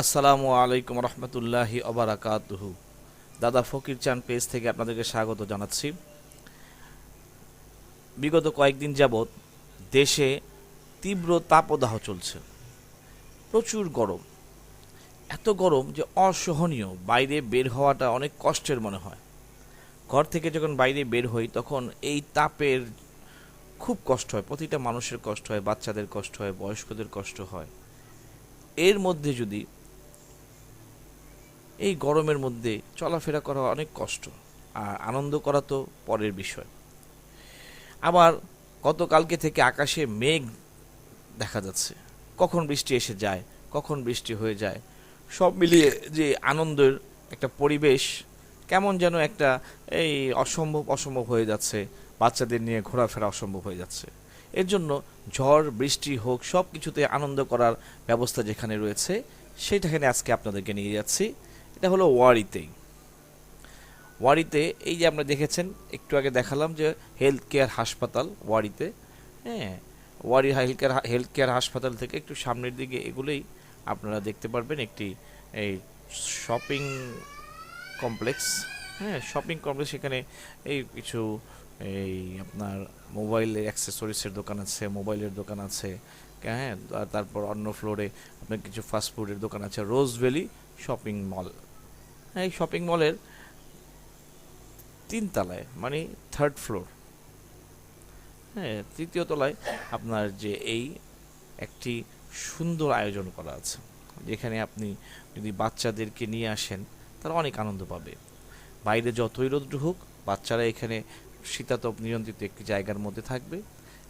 আসসালামু আলাইকুম রহমতুল্লাহি অবরাকাতুহু। দাদা ফকির চান পেজ থেকে আপনাদেরকে স্বাগত জানাচ্ছি। বিগত কয়েকদিন যাবৎ দেশে তীব্র তাপদাহ চলছে। প্রচুর গরম। এত গরম যে অসহনীয়। বাইরে বের হওয়াটা অনেক কষ্টের মনে হয়। ঘর থেকে যখন বাইরে বের হই, তখন এই তাপের খুব কষ্ট হয়। প্রতিটা মানুষের কষ্ট হয়, বাচ্চাদের কষ্ট হয়, বয়স্কদের কষ্ট হয়। এর মধ্যে যদি এই গরমের মধ্যে চলাফেরা করা অনেক কষ্ট আর আনন্দ করা তো পরের বিষয়। আবার গতকালকে থেকে আকাশে মেঘ দেখা যাচ্ছে। কখন বৃষ্টি এসে যায়, কখন বৃষ্টি হয়ে যায়, সব মিলিয়ে যে আনন্দের একটা পরিবেশ কেমন যেন একটা এই অসম্ভব অসম্ভব হয়ে যাচ্ছে, বাচ্চাদের নিয়ে ঘোরাফেরা অসম্ভব হয়ে যাচ্ছে। এর জন্য ঝড়, বৃষ্টি হোক সব কিছুতে আনন্দ করার ব্যবস্থা যেখানে রয়েছে সেটাখানে আজকে আপনাদেরকে নিয়ে যাচ্ছি। এটা হলো ওয়ারিতেই ওয়ারিতে এই যে আমরা দেখেছেন, একটু আগে দেখালাম যে হেলথ কেয়ার হাসপাতাল ওয়ারিতে হ্যাঁ Wari health care health care হাসপাতাল থেকে একটু সামনের দিকে এগুলোই আপনারা দেখতে পারবেন একটি এই শপিং কমপ্লেক্স হ্যাঁ শপিং কমপ্লেক্স এখানে এই কিছু এই আপনার মোবাইলের অ্যাক্সেসরিজের দোকান আছে মোবাইলের দোকান আছে হ্যাঁ তারপর অন্য ফ্লোরে আপনার কিছু ফাস্টফুডের দোকান আছে রোজ ভ্যালি শপিং মল এই শপিং মলের তিন তলায় মানে থার্ড ফ্লোর হ্যাঁ তৃতীয় তলায় আপনার যে এই একটি সুন্দর আয়োজন করা আছে, যেখানে আপনি যদি বাচ্চাদেরকে নিয়ে আসেন, তারা অনেক আনন্দ পাবে। বাইরে যতই রৌদ্র হোক, বাচ্চারা এখানে শীতাতপ নিয়ন্ত্রিত একটি জায়গার মধ্যে থাকবে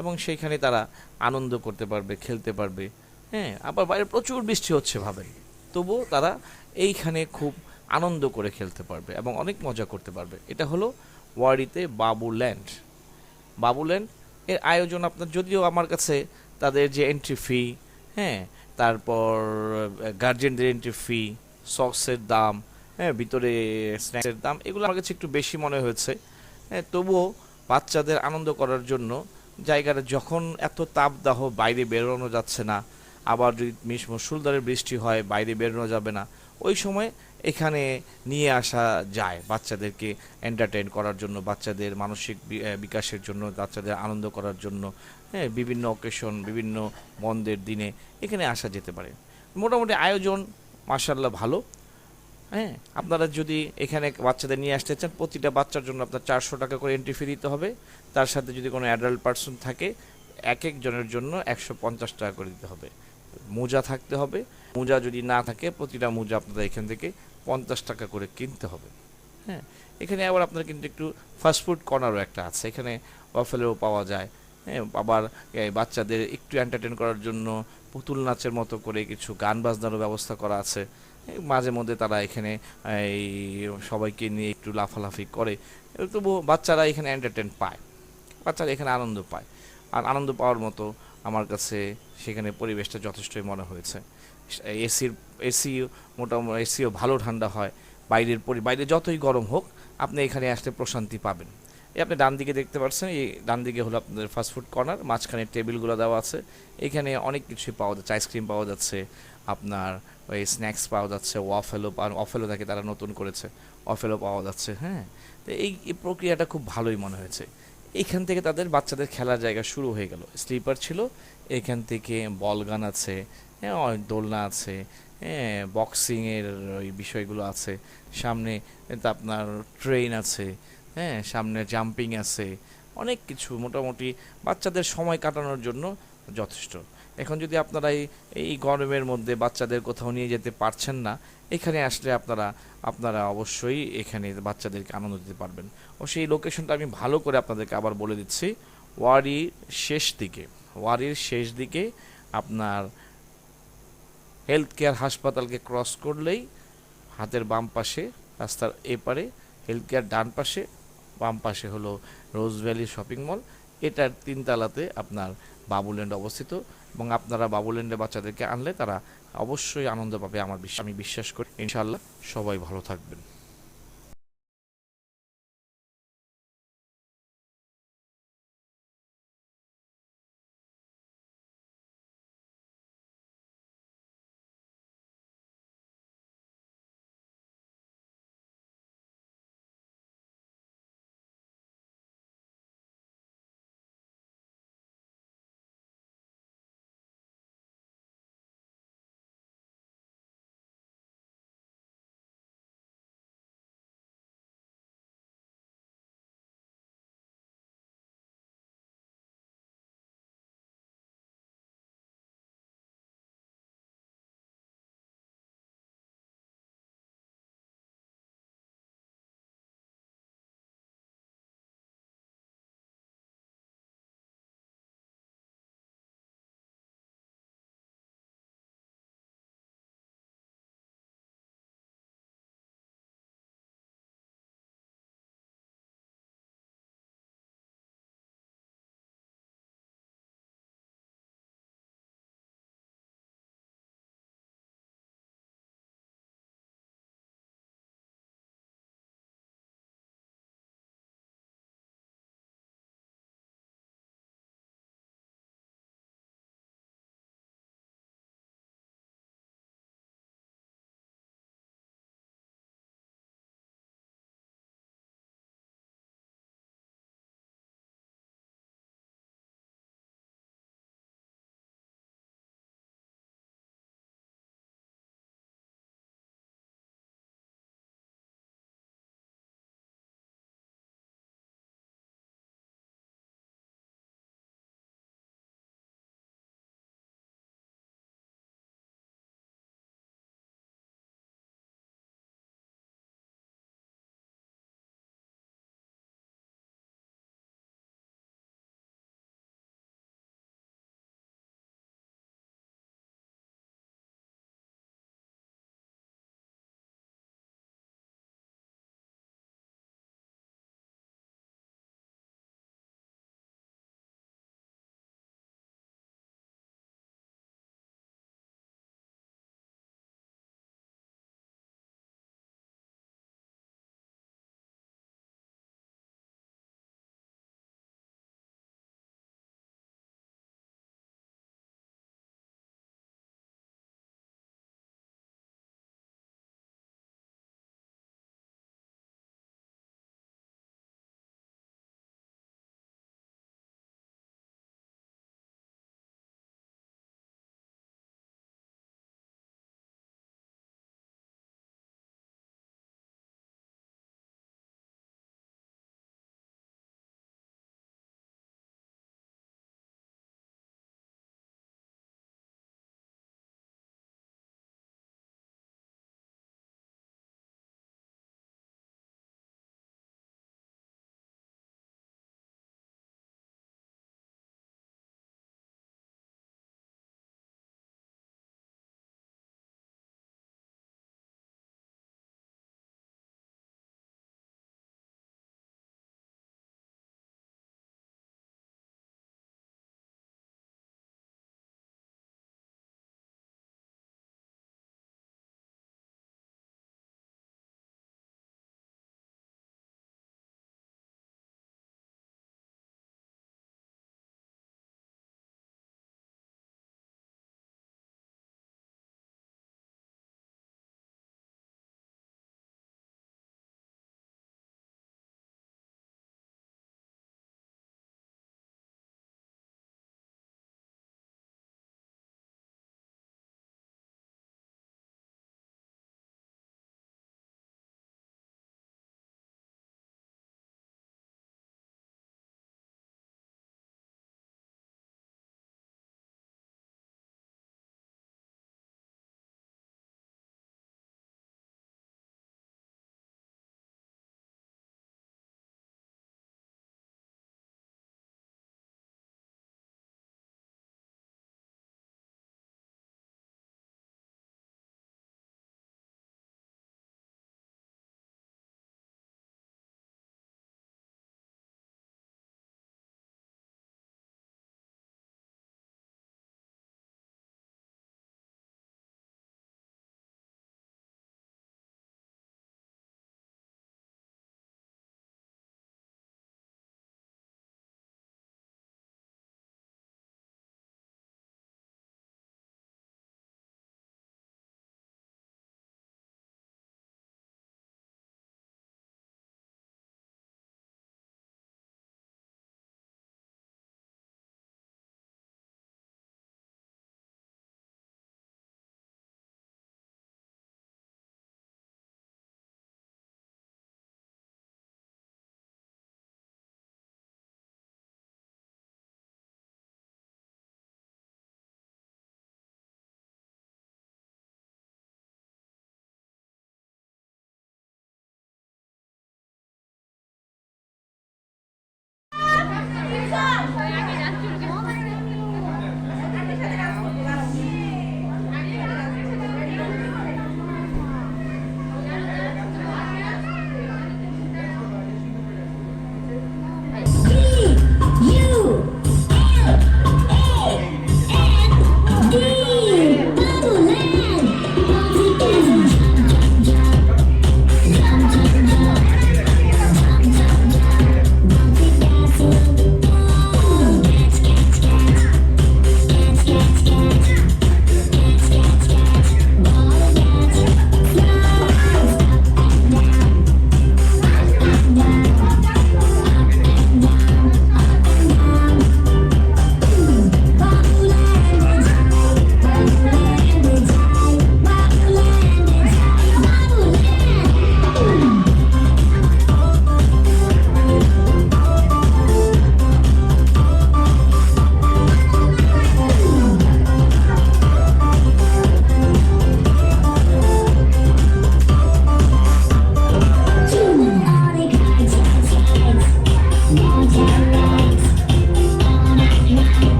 এবং সেইখানে তারা আনন্দ করতে পারবে, খেলতে পারবে। হ্যাঁ আবার বাইরে প্রচুর বৃষ্টি হচ্ছে ভাবেন। তবুও তারা এইখানে খুব আনন্দ করে খেলতে পারবে এবং অনেক মজা করতে পারবে। এটা হলো ওয়ারিতে বাবুল্যান্ড বাবুল্যান্ড এর আয়োজন আপনার যদিও আমার কাছে তাদের যে এন্ট্রি ফি হ্যাঁ তারপর গার্জেনদের এন্ট্রি ফি সক্সের দাম হ্যাঁ ভিতরে স্ন্যাক্সের দাম, এগুলো আমার কাছে একটু বেশি মনে হয়েছে। হ্যাঁ তবুও বাচ্চাদের আনন্দ করার জন্য জায়গাটা যখন এত তাপদাহ বাইরে বেরোনো যাচ্ছে না, আবার যদি মিস মুসুলধারে বৃষ্টি হয়, বাইরে বেরোনো যাবে না, ওই সময় এখানে নিয়ে আসা যায় বাচ্চাদেরকে এন্টারটেইন করার জন্য, বাচ্চাদের মানসিক বিকাশের জন্য, বাচ্চাদের আনন্দ করার জন্য হ্যাঁ বিভিন্ন অকেশন বিভিন্ন বন্ধের দিনে এখানে আসা যেতে পারে। মোটামুটি আয়োজন মার্শাল্লাহ ভালো। হ্যাঁ আপনারা যদি এখানে বাচ্চাদের নিয়ে আসতে চান, প্রতিটা বাচ্চার জন্য আপনার চারশো টাকা করে এন্ট্রি ফি দিতে হবে। তার সাথে যদি কোনো অ্যাডাল্ট পার্সন থাকে, এক একজনের জন্য একশো পঞ্চাশ টাকা করে দিতে হবে। মোজা থাকতে হবে। মোজা যদি না থাকে, প্রতিটা মোজা আপনাদের এখান থেকে পঞ্চাশ টাকা করে কিনতে হবে। হ্যাঁ। এখানে আবার আপনার কিন্তু একটু ফাস্টফুড কর্নারও একটা আছে। এখানে ওয়াফেলেও পাওয়া যায়। হ্যাঁ আবার বাচ্চাদের একটু এন্টারটেন করার জন্য পুতুল নাচের মতো করে কিছু গান বাজনারও ব্যবস্থা করা আছে। মাঝে মধ্যে তারা এখানে এই সবাইকে নিয়ে একটু লাফালাফি করে। তবু বাচ্চারা এখানে এন্টারটেন পায়। বাচ্চারা এখানে আনন্দ পায়। আর আনন্দ পাওয়ার মতো আমার কাছে সেখানে পরিবেশটা যথেষ্টই মনে হয়েছে। এসির এসি মোটামুটি এসিও ভালো ঠান্ডা হয়, বাইরের পরি, বাইরে যতই গরম হোক, আপনি এখানে আসলে প্রশান্তি পাবেন। এই আপনি ডান দিকে দেখতে পাচ্ছেন, এই ডান দিকে হলো আপনাদের ফাস্টফুড কর্নার মাঝখানে টেবিলগুলো দেওয়া আছে। এখানে অনেক কিছুই পাওয়া যাচ্ছে আইসক্রিম পাওয়া যাচ্ছে, আপনার ওই স্ন্যাক্স পাওয়া যাচ্ছে ওয়াফেলো ওয়াফেলো থাকে তারা নতুন করেছে ওয়াফেলো পাওয়া যাচ্ছে হ্যাঁ। তো এই প্রক্রিয়াটা খুব ভালোই মনে হয়েছে। এইখান থেকে তাদের বাচ্চাদের খেলার জায়গা শুরু হয়ে গেল। স্লিপার ছিল, এখান থেকে বল গান আছে দোলনা আছে হ্যাঁ বক্সিংয়ের ওই বিষয়গুলো আছে, সামনে আপনার ট্রেন আছে হ্যাঁ সামনে জাম্পিং আছে, অনেক কিছু মোটামুটি বাচ্চাদের সময় কাটানোর জন্য যথেষ্ট। এখন যদি আপনারা এই এই গরমের মধ্যে বাচ্চাদের কোথাও নিয়ে যেতে পারছেন না, এখানে আসলে আপনারা আপনারা অবশ্যই এখানে বাচ্চাদেরকে আনন্দ দিতে পারবেন। ও সেই লোকেশনটা আমি ভালো করে আপনাদেরকে আবার বলে দিচ্ছি, ওয়ারির শেষ দিকে, ওয়ারির শেষ দিকে আপনার হেলথ কেয়ার হাসপাতালকে ক্রস করলেই হাতের বাম পাশে রাস্তার এপারে হেলথ কেয়ার ডান পাশে, বাম পাশে হলো রোজ ভ্যালি শপিং মল এটার তিনতলাতে আপনার বাবুল্যান্ড অবস্থিত এবং আপনারা বাবুল্যান্ডে বাচ্চাদেরকে আনলে তারা অবশ্যই আনন্দ পাবে, আমার বিশ্বাস আমি বিশ্বাস করি। ইনশাআল্লাহ সবাই ভালো থাকবেন।